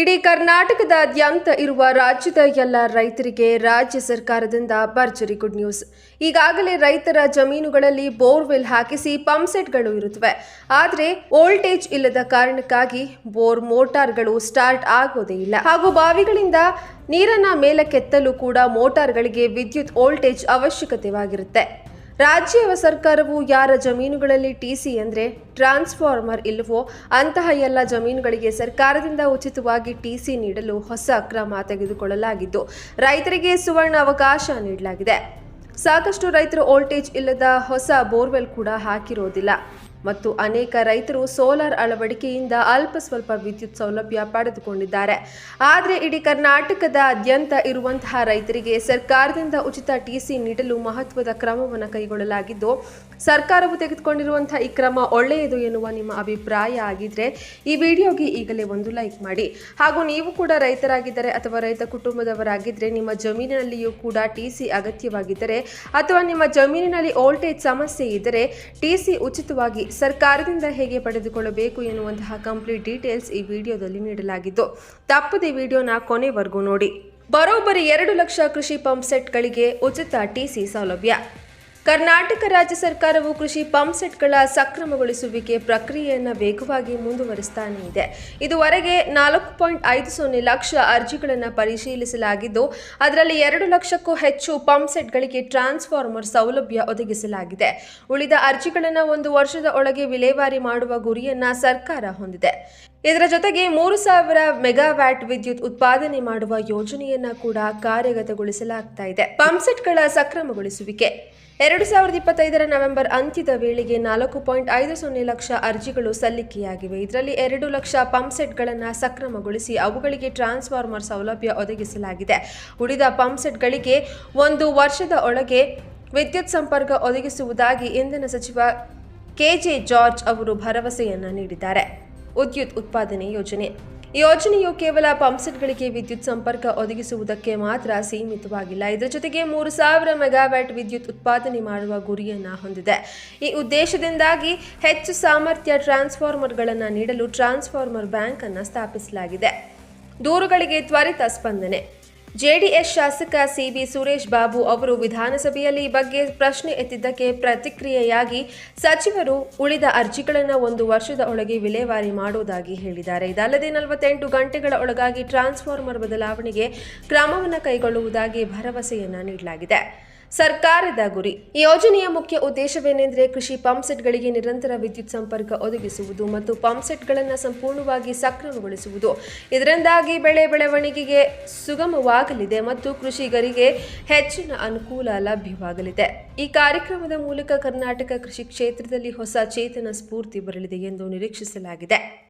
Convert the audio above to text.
ಇಡೀ ಕರ್ನಾಟಕದಾದ್ಯಂತ ಇರುವ ರಾಜ್ಯದ ಎಲ್ಲ ರೈತರಿಗೆ ರಾಜ್ಯ ಸರ್ಕಾರದಿಂದ ಭರ್ಜರಿ ಗುಡ್ ನ್ಯೂಸ್. ಈಗಾಗಲೇ ರೈತರ ಜಮೀನುಗಳಲ್ಲಿ ಬೋರ್ವೆಲ್ ಹಾಕಿಸಿ ಪಂಪ್ಸೆಟ್ಗಳು ಇರುತ್ತವೆ. ಆದರೆ ವೋಲ್ಟೇಜ್ ಇಲ್ಲದ ಕಾರಣಕ್ಕಾಗಿ ಬೋರ್ ಮೋಟಾರ್ಗಳು ಸ್ಟಾರ್ಟ್ ಆಗೋದೇ ಇಲ್ಲ. ಹಾಗೂ ಬಾವಿಗಳಿಂದ ನೀರನ್ನ ಮೇಲಕ್ಕೆತ್ತಲು ಕೂಡ ಮೋಟಾರ್ಗಳಿಗೆ ವಿದ್ಯುತ್ ವೋಲ್ಟೇಜ್ ಅವಶ್ಯಕತೆವಾಗಿರುತ್ತೆ. ರಾಜ್ಯ ಸರ್ಕಾರವು ಯಾರ ಜಮೀನುಗಳಲ್ಲಿ ಟಿಸಿ ಅಂದರೆ ಟ್ರಾನ್ಸ್ಫಾರ್ಮರ್ ಇಲ್ಲವೋ ಅಂತಹ ಎಲ್ಲ ಜಮೀನುಗಳಿಗೆ ಸರ್ಕಾರದಿಂದ ಉಚಿತವಾಗಿ ಟಿಸಿ ನೀಡಲು ಹೊಸ ಕ್ರಮ ತೆಗೆದುಕೊಳ್ಳಲಾಗಿದ್ದು, ರೈತರಿಗೆ ಸುವರ್ಣ ಅವಕಾಶ ನೀಡಲಾಗಿದೆ. ಸಾಕಷ್ಟು ರೈತರು ವೋಲ್ಟೇಜ್ ಇಲ್ಲದ ಹೊಸ ಬೋರ್ವೆಲ್ ಕೂಡ ಹಾಕಿರೋದಿಲ್ಲ. ಮತ್ತು ಅನೇಕ ರೈತರು ಸೋಲಾರ್ ಅಳವಡಿಕೆಯಿಂದ ಅಲ್ಪ ಸ್ವಲ್ಪ ವಿದ್ಯುತ್ ಸೌಲಭ್ಯ ಪಡೆದುಕೊಂಡಿದ್ದಾರೆ. ಆದರೆ ಇಡೀ ಕರ್ನಾಟಕದಾದ್ಯಂತ ಇರುವಂತಹ ರೈತರಿಗೆ ಸರ್ಕಾರದಿಂದ ಉಚಿತ ಟಿಸಿ ನೀಡಲು ಮಹತ್ವದ ಕ್ರಮವನ್ನು ಕೈಗೊಳ್ಳಲಾಗಿದ್ದು, ಸರ್ಕಾರವು ತೆಗೆದುಕೊಂಡಿರುವಂತಹ ಈ ಕ್ರಮ ಒಳ್ಳೆಯದು ಎನ್ನುವ ನಿಮ್ಮ ಅಭಿಪ್ರಾಯ ಆಗಿದ್ರೆ ಈ ವಿಡಿಯೋಗೆ ಈಗಲೇ ಒಂದು ಲೈಕ್ ಮಾಡಿ. ಹಾಗೂ ನೀವು ಕೂಡ ರೈತರಾಗಿದ್ದರೆ ಅಥವಾ ರೈತ ಕುಟುಂಬದವರಾಗಿದ್ದರೆ ನಿಮ್ಮ ಜಮೀನಿನಲ್ಲಿಯೂ ಕೂಡ ಟಿಸಿ ಅಗತ್ಯವಾಗಿದ್ದರೆ ಅಥವಾ ನಿಮ್ಮ ಜಮೀನಿನಲ್ಲಿ ವೋಲ್ಟೇಜ್ ಸಮಸ್ಯೆ ಇದ್ದರೆ ಟಿಸಿ ಉಚಿತವಾಗಿ ಸರ್ಕಾರದಿಂದ ಹೇಗೆ ಪಡೆದುಕೊಳ್ಳಬೇಕು ಎನ್ನುವಂತಹ ಕಂಪ್ಲೀಟ್ ಡೀಟೇಲ್ಸ್ ಈ ವಿಡಿಯೋದಲ್ಲಿ ನೀಡಲಾಗಿದ್ದು, ತಪ್ಪದೆ ವಿಡಿಯೋನ ಕೊನೆವರೆಗೂ ನೋಡಿ. ಬರೋಬ್ಬರಿ ಎರಡು ಲಕ್ಷ ಕೃಷಿ ಪಂಪ್ ಸೆಟ್ಗಳಿಗೆ ಉಚಿತ ಟಿಸಿ ಸೌಲಭ್ಯ. ಕರ್ನಾಟಕ ರಾಜ್ಯ ಸರ್ಕಾರವು ಕೃಷಿ ಪಂಪ್ ಸೆಟ್ಗಳ ಸಕ್ರಮಗೊಳಿಸುವಿಕೆ ಪ್ರಕ್ರಿಯೆಯನ್ನು ವೇಗವಾಗಿ ಮುಂದುವರಿಸ್ತಾನೇ ಇದೆ. ಇದುವರೆಗೆ ನಾಲ್ಕು ಪಾಯಿಂಟ್ ಐದು ಸೊನ್ನೆ ಲಕ್ಷ ಅರ್ಜಿಗಳನ್ನು ಪರಿಶೀಲಿಸಲಾಗಿದ್ದು, ಅದರಲ್ಲಿ ಎರಡು ಲಕ್ಷಕ್ಕೂ ಹೆಚ್ಚು ಪಂಪ್ ಸೆಟ್ಗಳಿಗೆ ಟ್ರಾನ್ಸ್ಫಾರ್ಮರ್ ಸೌಲಭ್ಯ ಒದಗಿಸಲಾಗಿದೆ. ಉಳಿದ ಅರ್ಜಿಗಳನ್ನು ಒಂದು ವರ್ಷದ ಒಳಗೆ ವಿಲೇವಾರಿ ಮಾಡುವ ಗುರಿಯನ್ನು ಸರ್ಕಾರ ಹೊಂದಿದೆ. ಇದರ ಜೊತೆಗೆ ಮೂರು ಸಾವಿರ ಮೆಗಾವ್ಯಾಟ್ ವಿದ್ಯುತ್ ಉತ್ಪಾದನೆ ಮಾಡುವ ಯೋಜನೆಯನ್ನ ಕೂಡ ಕಾರ್ಯಗತಗೊಳಿಸಲಾಗ್ತಾ ಇದೆ. ಪಂಪ್ಸೆಟ್ಗಳ ಸಕ್ರಮಗೊಳಿಸುವಿಕೆ. ಎರಡು ಸಾವಿರದ ಇಪ್ಪತ್ತೈದರ ನವೆಂಬರ್ ಅಂತ್ಯದ ವೇಳೆಗೆ ನಾಲ್ಕು ಪಾಯಿಂಟ್ ಐದು ಸೊನ್ನೆ ಲಕ್ಷ ಅರ್ಜಿಗಳು ಸಲ್ಲಿಕೆಯಾಗಿವೆ. ಇದರಲ್ಲಿ ಎರಡು ಲಕ್ಷ ಪಂಪ್ಸೆಟ್ಗಳನ್ನು ಸಕ್ರಮಗೊಳಿಸಿ ಅವುಗಳಿಗೆ ಟ್ರಾನ್ಸ್ಫಾರ್ಮರ್ ಸೌಲಭ್ಯ ಒದಗಿಸಲಾಗಿದೆ. ಉಳಿದ ಪಂಪ್ಸೆಟ್ಗಳಿಗೆ ಒಂದು ವರ್ಷದ ಒಳಗೆ ವಿದ್ಯುತ್ ಸಂಪರ್ಕ ಒದಗಿಸುವುದಾಗಿ ಇಂಧನ ಸಚಿವ ಕೆಜೆ ಜಾರ್ಜ್ ಅವರು ಭರವಸೆಯನ್ನು ನೀಡಿದ್ದಾರೆ. ವಿದ್ಯುತ್ ಉತ್ಪಾದನೆ ಯೋಜನೆ. ಈ ಯೋಜನೆಯು ಕೇವಲ ಪಂಪ್ಸೆಟ್ಗಳಿಗೆ ವಿದ್ಯುತ್ ಸಂಪರ್ಕ ಒದಗಿಸುವುದಕ್ಕೆ ಮಾತ್ರ ಸೀಮಿತವಾಗಿಲ್ಲ. ಇದರ ಜೊತೆಗೆ ಮೂರು ಸಾವಿರ ಮೆಗಾವ್ಯಾಟ್ ವಿದ್ಯುತ್ ಉತ್ಪಾದನೆ ಮಾಡುವ ಗುರಿಯನ್ನು ಹೊಂದಿದೆ. ಈ ಉದ್ದೇಶದಿಂದಾಗಿ ಹೆಚ್ಚು ಸಾಮರ್ಥ್ಯ ಟ್ರಾನ್ಸ್ಫಾರ್ಮರ್ಗಳನ್ನು ನೀಡಲು ಟ್ರಾನ್ಸ್ಫಾರ್ಮರ್ ಬ್ಯಾಂಕನ್ನು ಸ್ಥಾಪಿಸಲಾಗಿದೆ. ದೂರುಗಳಿಗೆ ತ್ವರಿತ ಸ್ಪಂದನೆ. ಜೆಡಿಎಸ್ ಶಾಸಕ ಸಿಬಿ ಸುರೇಶ್ ಬಾಬು ಅವರು ವಿಧಾನಸಭೆಯಲ್ಲಿ ಈ ಬಗ್ಗೆ ಪ್ರಶ್ನೆ ಎತ್ತಿದ್ದಕ್ಕೆ ಪ್ರತಿಕ್ರಿಯೆಯಾಗಿ ಸಚಿವರು ಉಳಿದ ಅರ್ಜಿಗಳನ್ನು ಒಂದು ವರ್ಷದ ಒಳಗೆ ವಿಲೇವಾರಿ ಮಾಡುವುದಾಗಿ ಹೇಳಿದ್ದಾರೆ. ಇದಲ್ಲದೆ ನಲವತ್ತೆಂಟು ಗಂಟೆಗಳ ಒಳಗಾಗಿ ಟ್ರಾನ್ಸ್ಫಾರ್ಮರ್ ಬದಲಾವಣೆಗೆ ಕ್ರಮವನ್ನು ಕೈಗೊಳ್ಳುವುದಾಗಿ ಭರವಸೆಯನ್ನ ನೀಡಲಾಗಿದೆ. ಸರ್ಕಾರದ ಗುರಿ. ಯೋಜನೆಯ ಮುಖ್ಯ ಉದ್ದೇಶವೇನೆಂದರೆ ಕೃಷಿ ಪಂಪ್ಸೆಟ್ಗಳಿಗೆ ನಿರಂತರ ವಿದ್ಯುತ್ ಸಂಪರ್ಕ ಒದಗಿಸುವುದು ಮತ್ತು ಪಂಪ್ಸೆಟ್ಗಳನ್ನು ಸಂಪೂರ್ಣವಾಗಿ ಸಕ್ರಮಗೊಳಿಸುವುದು. ಇದರಿಂದಾಗಿ ಬೆಳೆ ಬೆಳವಣಿಗೆಗೆ ಸುಗಮವಾಗಲಿದೆ ಮತ್ತು ಕೃಷಿಗರಿಗೆ ಹೆಚ್ಚಿನ ಅನುಕೂಲ ಲಭ್ಯವಾಗಲಿದೆ. ಈ ಕಾರ್ಯಕ್ರಮದ ಮೂಲಕ ಕರ್ನಾಟಕ ಕೃಷಿ ಕ್ಷೇತ್ರದಲ್ಲಿ ಹೊಸ ಚೇತನ ಸ್ಫೂರ್ತಿ ಬರಲಿದೆ ಎಂದು ನಿರೀಕ್ಷಿಸಲಾಗಿದೆ.